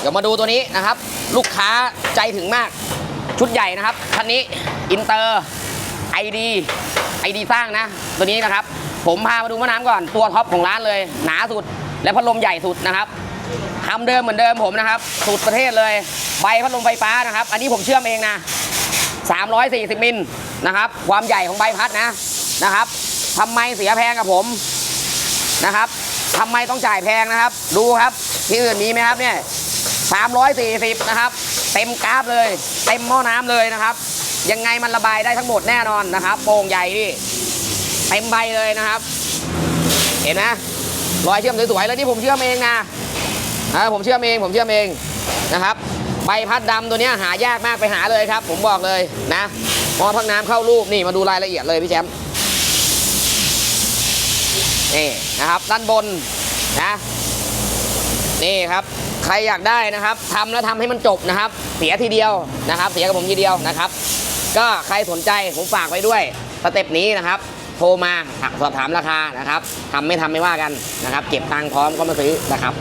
เดี๋ยวมาดูตัวนี้นะครับ ลูกค้าใจถึงมาก ชุดใหญ่นะครับ คันนี้อินเตอร์ไอดีไอดีสร้างนะ ตัวนี้นะครับ ผมพามาดูมะน้ำก่อน ตัวท็อปของร้านเลย หนาสุด และพัดลมใหญ่สุดนะครับทำเดิมเหมือนเดิมผมนะครับสุดประเทศเลย ใบพัดลมไฟฟ้านะครับ อันนี้ผมเชื่อมเองนะ 340 มิลนะครับ ความใหญ่ของใบพัดนะนะครับทำไมเสียแพงกับผมนะครับทำไมต้องจ่ายแพงนะครับ ดูครับที่อื่นมีไหมครับเนี่ย 340 นะครับ เต็มกราฟเลย เต็มหม้อน้ำเลยนะครับ ยังไงมันระบายได้ทั้งหมดแน่นอนนะครับโป่งใหญ่นี่เต็มใบเลยนะครับ เห็นไหมรอยเชื่อมสวยๆแล้วนี่ผมเชื่อมเองนะอ่าผมเชื่อมเอง ผมเชื่อมเองนะครับ ใบพัดดำตัวนี้หายากมากไปหาเลยครับ ผมบอกเลยนะหมอพักน้ำเข้ารูปนี่มาดูรายละเอียดเลยพี่แชมป์นี่นะครับด้านบนนะ นี่ครับ ใครอยากได้นะครับทำแล้วทำให้มันจบนะครับ เสียทีเดียวนะครับ เสียกับผมทีเดียวนะครับ ก็ใครสนใจผมฝากไว้ด้วยสเต็ปนี้นะครับ โทรมาสอบถามราคานะครับทำไม่ทำไม่ว่ากันนะครับ เก็บตังค์พร้อมก็มาซื้อนะครับ